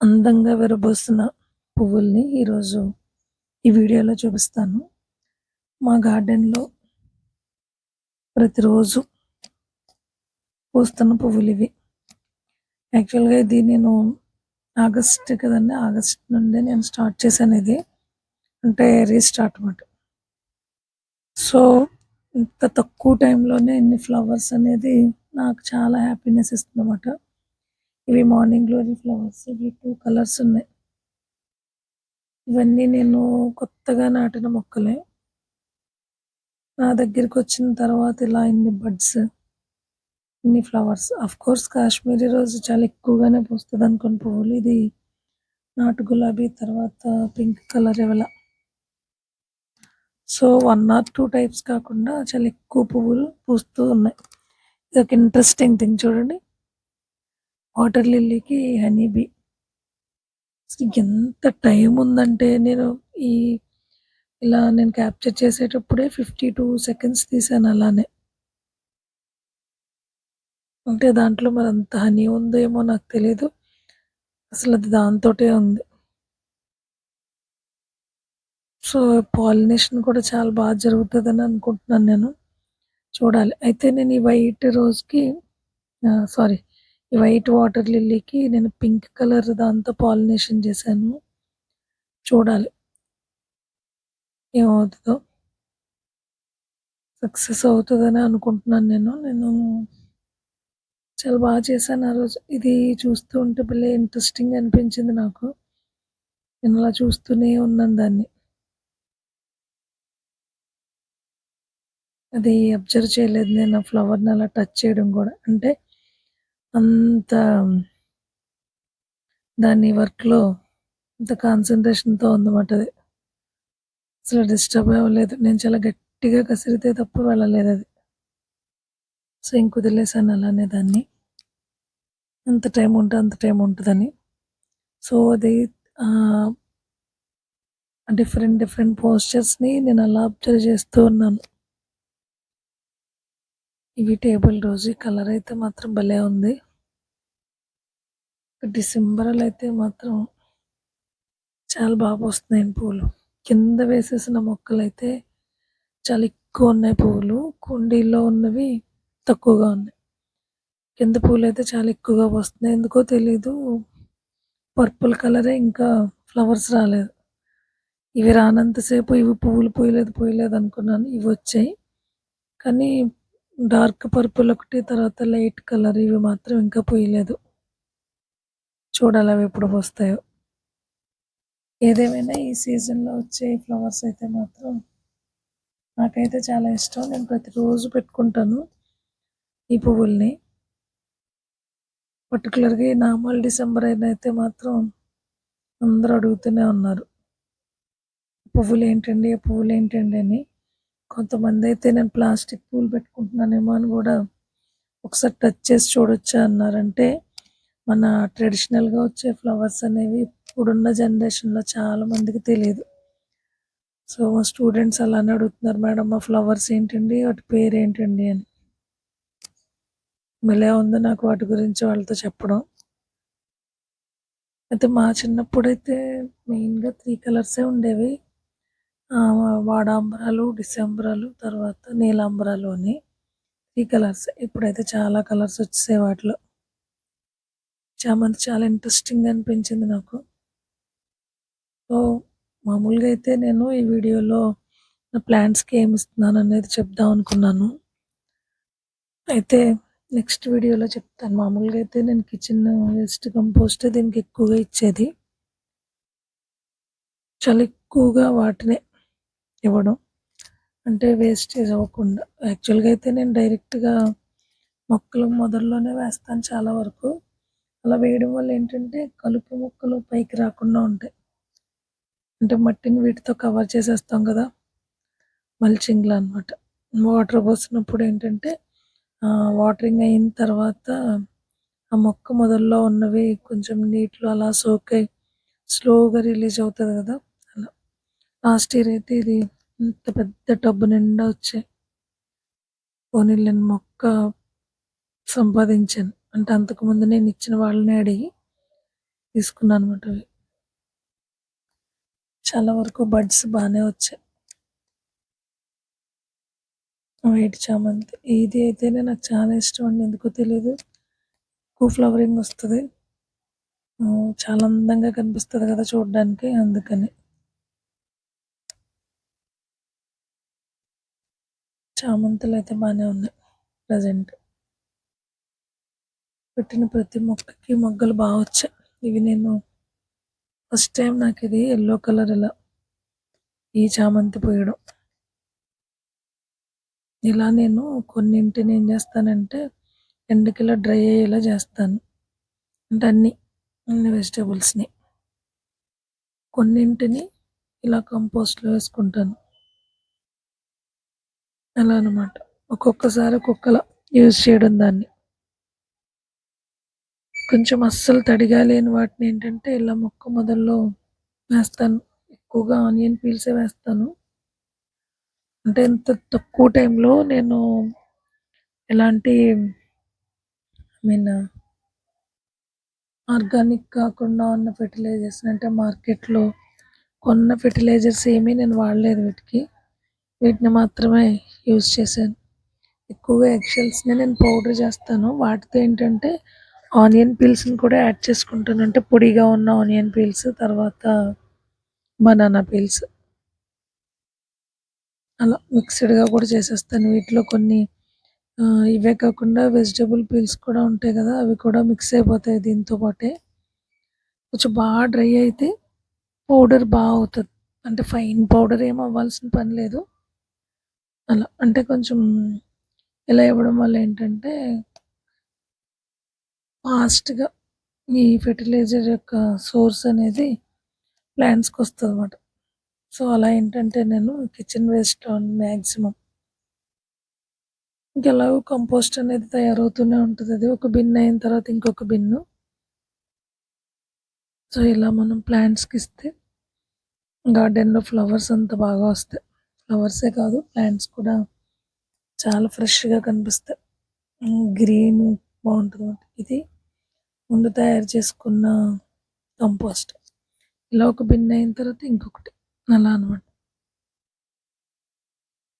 అందంగా విరబోసిన పువ్వుల్ని ఈరోజు ఈ వీడియోలో చూపిస్తాను. మా గార్డెన్‌లో ప్రతిరోజు పూస్తున్న పువ్వులు ఇవి యాక్చువల్‌గా ఇది నేను ఆగస్ట్ కదండి ఆగస్ట్ నుండి నేను స్టార్ట్ చేశాను ఇది. అంటే రీస్టార్ట్ అనమాట సో, ఇంత తక్కువ టైంలోనే ఇన్ని ఫ్లవర్స్ అనేది నాకు చాలా హ్యాపీనెస్ ఇస్తుంది అన్నమాట ఇవి మార్నింగ్ గ్లోరీ ఫ్లవర్స్. ఇవి టూ కలర్స్ ఉన్నాయి. ఇవన్నీ నేను కొత్తగా నాటిన మొక్కలే. నా దగ్గరికొచ్చిన తర్వాత ఇలా ఇన్ని బడ్స్, ఇన్ని ఫ్లవర్స్. ఆఫ్‌కోర్స్ కాశ్మీరీ రోజు చాలా ఎక్కువగానే పూస్తుంది అనుకుని పువ్వులు. ఇది నాటు గులాబీ తర్వాత pink colour ఇవల. So, one or two types కాకుండా చాలా ఎక్కువ పువ్వులు పూస్తూ ఉన్నాయి. ఇది ఒక ఇంట్రెస్టింగ్ థింగ్ చూడండి. వాటర్ లిల్లీకి హనీ బీ. ఎంత టైం ఉందంటే నేను ఈ ఇలా నేను క్యాప్చర్ చేసేటప్పుడే 52 సెకండ్స్ తీసాను అలానే. అంటే దాంట్లో మరి అంత హనీ ఉందో ఏమో నాకు తెలియదు అసలు అది దాంతోటే ఉంది. సో, పాలినేషన్ కూడా చాలా బాగా జరుగుతుందని అనుకుంటున్నాను నేను. చూడాలి. అయితే నేను ఈ వైట్ రోజుకి సారీ వైట్ వాటర్ లిల్లీకి నేను పింక్ కలర్ దాంతో పాలినేషన్ చేశాను. చూడాలి. ఏమవుతుందో సక్సెస్ అవుతుందని అనుకుంటున్నాను నేను. నేను చాలా బాగా చేశాను ఆ రోజు. ఇది చూస్తూ ఉంటే భలే ఇంట్రెస్టింగ్ అనిపించింది నాకు. నేను అలా చూస్తూనే ఉన్నాను దాన్ని. అది అబ్జర్వ్ చేయలేదు నేను ఆ ఫ్లవర్‌ని అలా టచ్ చేయడం కూడా అంటే అంత దాని వర్క్‌లో అంత కాన్సన్ట్రేషన్తో ఉందన్నమాట అది. అసలు డిస్టర్బ్ అవ్వలేదు. నేను చాలా గట్టిగా కసిరితే తప్ప వెళ్ళలేదు అది సో, ఇంక వదిలేసాను అలానే దాన్ని. ఎంత టైం ఉంటే అంత టైం ఉంటుందని సో, అది డిఫరెంట్ డిఫరెంట్ పోస్చర్స్‌ని నేను అలా అబ్జర్వ్ చేస్తూ ఉన్నాను. ఇవి టేబుల్ రోజు కలర్ అయితే మాత్రం భలే ఉంది. డిసెంబర్‌లో అయితే మాత్రం చాలా బాగా వస్తున్నాయి పూలు కింద వేసేసిన మొక్కలు అయితే చాలా ఎక్కువున్నాయి పువ్వులు. కుండీల్లో ఉన్నవి తక్కువగా ఉన్నాయి. కింద పూలు అయితే చాలా ఎక్కువగా వస్తున్నాయి ఎందుకో తెలీదు. పర్పుల్ కలరే ఇంకా ఫ్లవర్స్ రాలేదు. ఇవి రానంతసేపు ఇవి పువ్వులు పోయలేదు పోయలేదు అనుకున్నాను. ఇవి వచ్చాయి కానీ డార్క్ పర్పుల్ ఒకటి తర్వాత లైట్ కలర్ ఇవి మాత్రం ఇంకా పోయలేదు చూడాలి అవి ఎప్పుడు పోస్తాయో ఏదేమైనా ఈ సీజన్‌లో వచ్చే ఫ్లవర్స్ అయితే మాత్రం నాకైతే చాలా ఇష్టం. నేను ప్రతిరోజు పెట్టుకుంటాను ఈ పువ్వుల్ని. పర్టికులర్గా ఈ నార్మల్ డిసెంబర్ అయినయితే మాత్రం అందరూ అడుగుతూనే ఉన్నారు. పువ్వులు ఏంటండి ఆ పువ్వులేంటండి అని. కొంతమంది అయితే నేను ప్లాస్టిక్ పూలు పెట్టుకుంటున్నానేమో అని కూడా ఒకసారి టచ్ చేసి చూడొచ్చా అన్నారంటే మన ట్రెడిషనల్‌గా వచ్చే ఫ్లవర్స్ అనేవి ఇప్పుడున్న జనరేషన్‌లో చాలా మందికి సో, మా స్టూడెంట్స్ అలానే అడుగుతున్నారు. మేడం ఆ ఫ్లవర్స్ ఏంటండి? వాటి పేరేంటండి అని. మిలే ఉంది నాకు వాటి గురించి వాళ్ళతో చెప్పడం. అయితే మా చిన్నప్పుడైతే మెయిన్‌గా త్రీ కలర్సే ఉండేవి. వాడాంబరాలు, డిసెంబరాలు తర్వాత నీలాంబరాలు అని 3 కలర్స్. ఇప్పుడైతే చాలా కలర్స్ వచ్చేసాయి వాటిలో. చామంతి చాలా ఇంట్రెస్టింగ్ అనిపించింది నాకు. సో, మామూలుగా అయితే నేను ఈ వీడియోలో నా ప్లాంట్స్‌కి అనేది చెప్దాం అనుకున్నాను. అయితే నెక్స్ట్ వీడియోలో చెప్తాను. మామూలుగా అయితే నేను కిచెన్ వేస్ట్ కంపోస్టే దీనికి ఎక్కువగా ఇచ్చేది. చాలా ఎక్కువగా వాటినే ఇవ్వడం. అంటే వేస్టేజ్ అవ్వకుండా. యాక్చువల్‌గా అయితే నేను డైరెక్ట్‌గా మొక్కలు మొదల్లోనే వేస్తాను చాలా వరకు. అలా వేయడం వల్ల ఏంటంటే కలుపు మొక్కలు పైకి రాకుండా ఉంటాయి. అంటే మట్టిని వీటితో కవర్ చేసేస్తాం కదా మల్చింగ్లు అన్నమాట. వాటర్ పోసినప్పుడు ఏంటంటే వాటరింగ్ అయిన తర్వాత ఆ మొక్క మొదల్లో ఉన్నవి కొంచెం నీటిలో అలా సోక్ అయ్యి స్లోగా రిలీజ్ అవుతుంది కదా లాస్ట్ ఇయర్ అయితే ఇది ఇంత పెద్ద టబ్బు నిండా వచ్చాయి. పోనీ నేను మొక్క సంపాదించాను. అంటే అంతకుముందు నేను ఇచ్చిన వాళ్ళని అడిగి తీసుకున్నాను అనమాట అవి. చాలా వరకు బడ్స్ బాగానే వచ్చాయి. వైట్ చామంతి ఇది అయితేనే నాకు చాలా ఇష్టం అండి. ఎందుకో తెలియదు ఎక్కువ ఫ్లవరింగ్ వస్తుంది. చాలా అందంగా కనిపిస్తుంది కదా చూడడానికి అందుకని. చామంతులు అయితే బాగానే ఉన్నాయి ప్రజెంట్ పెట్టిన ప్రతి మొక్కకి మొగ్గలు బాగా వచ్చాయి. ఇవి నేను ఫస్ట్ టైం నాకు ఇది ఎల్లో కలర్ ఇలా ఈ చామంతి పోయడం. ఇలా నేను కొన్నింటిని ఏం చేస్తానంటే ఎండకిలా డ్రై అయ్యేలా చేస్తాను. అంటే అన్ని అన్ని వెజిటేబుల్స్ని కొన్నింటిని ఇలా కంపోస్ట్లో వేసుకుంటాను. అలా అనమాట ఒక్కొక్కసారి ఒక్కొక్కలా యూజ్ చేయడం దాన్ని. కొంచెం అస్సలు తడిగా లేని వాటిని ఏంటంటే ఇలా మొక్క మొదల్లో వేస్తాను. ఎక్కువగా ఆనియన్ పీల్సే వేస్తాను. అంటే ఇంత తక్కువ టైంలో నేను ఎలాంటి ఐ మీన్ ఆర్గానిక్ కాకుండా ఉన్న ఫెర్టిలైజర్స్ అంటే మార్కెట్లో కొన్న ఫెర్టిలైజర్స్ ఏమీ నేను వాడలేదు వీటికి. వీటిని మాత్రమే యూజ్ చేశాను. ఎక్కువగా ఎగ్షెల్స్ని నేను పౌడర్ చేస్తాను. వాటితో ఏంటంటే ఆనియన్ పీల్స్ని కూడా యాడ్ చేసుకుంటాను. అంటే పొడిగా ఉన్న ఆనియన్ పీల్స్ తర్వాత బనానా పీల్స్. అలా మిక్స్డ్గా కూడా చేసేస్తాను. వీటిలో కొన్ని ఇవే కాకుండా వెజిటబుల్ పీల్స్ కూడా ఉంటాయి కదా అవి కూడా మిక్స్ అయిపోతాయి దీంతో పాటే. కొంచెం బాగా డ్రై అయితే పౌడర్ బాగా అవుతుంది. అంటే ఫైన్ పౌడర్ ఏం అవ్వాల్సిన పని లేదు. అలా అంటే కొంచెం ఇలా ఇవ్వడం వల్ల ఏంటంటే ఫాస్ట్గా ఈ ఫెర్టిలైజర్ యొక్క సోర్స్ అనేది ప్లాంట్స్కి వస్తుంది అనమాట సో అలా ఏంటంటే నేను కిచెన్ వేస్ట్ మ్యాక్సిమం ఇంకెలాగో కంపోస్ట్ అనేది తయారవుతూనే ఉంటుంది. అది ఒక బిన్ అయిన తర్వాత ఇంకొక బిన్ను. సో ఇలా మనం ప్లాంట్స్కి ఇస్తే గార్డెన్లో ఫ్లవర్స్ అంత బాగా వస్తాయి. ఫ్లవర్సే కాదు ప్లాంట్స్ కూడా చాలా ఫ్రెష్గా కనిపిస్తాయి. గ్రీన్ బాగుంటుంది. ఇది ముందు తయారు చేసుకున్న కంపోస్ట్. ఇలా ఒక బిన్ అయిన తర్వాత ఇంకొకటి. అలా అనమాట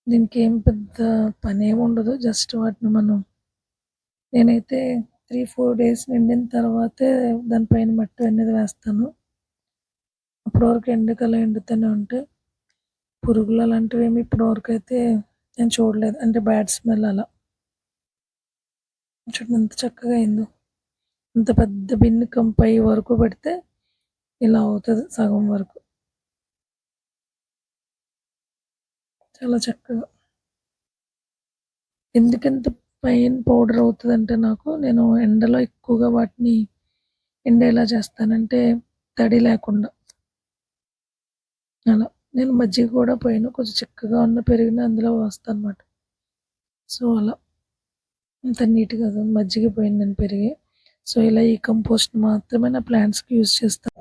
దీనికి ఏం పెద్ద పని ఏమి ఉండదు. జస్ట్ వాటిని మనం నేనైతే త్రీ ఫోర్ డేస్ నిండిన తర్వాతే దానిపైన మట్టి అనేది వేస్తాను. అప్పటివరకు ఎండకల ఎండుతూనే ఉంటే పురుగులు అలాంటివి ఏమి ఇప్పటివరకు అయితే నేను చూడలేదు. అంటే బ్యాడ్ స్మెల్ అలా. చూడండి ఎంత చక్కగా అయిందో. అంత పెద్ద బిన్ను కంపై వరకు పెడితే ఇలా అవుతుంది సగం వరకు. చాలా చక్కగా. ఎందుకంత పైన పౌడర్ అవుతుంది అంటే నాకు నేను ఎండలో ఎక్కువగా వాటిని ఎండేలా చేస్తానంటే తడి లేకుండా. అలా. నేను మజ్జిగ కూడా పోయిన కొంచెం చిక్కగా ఉన్న పెరిగిన అందులో వస్తాను అనమాట సో అలా. అంత నీట్గా మజ్జిగ పోయింది నేను పెరిగి. సో ఇలా ఈ కంపోస్ట్ మాత్రమే నా ప్లాంట్స్కి యూజ్ చేస్తాను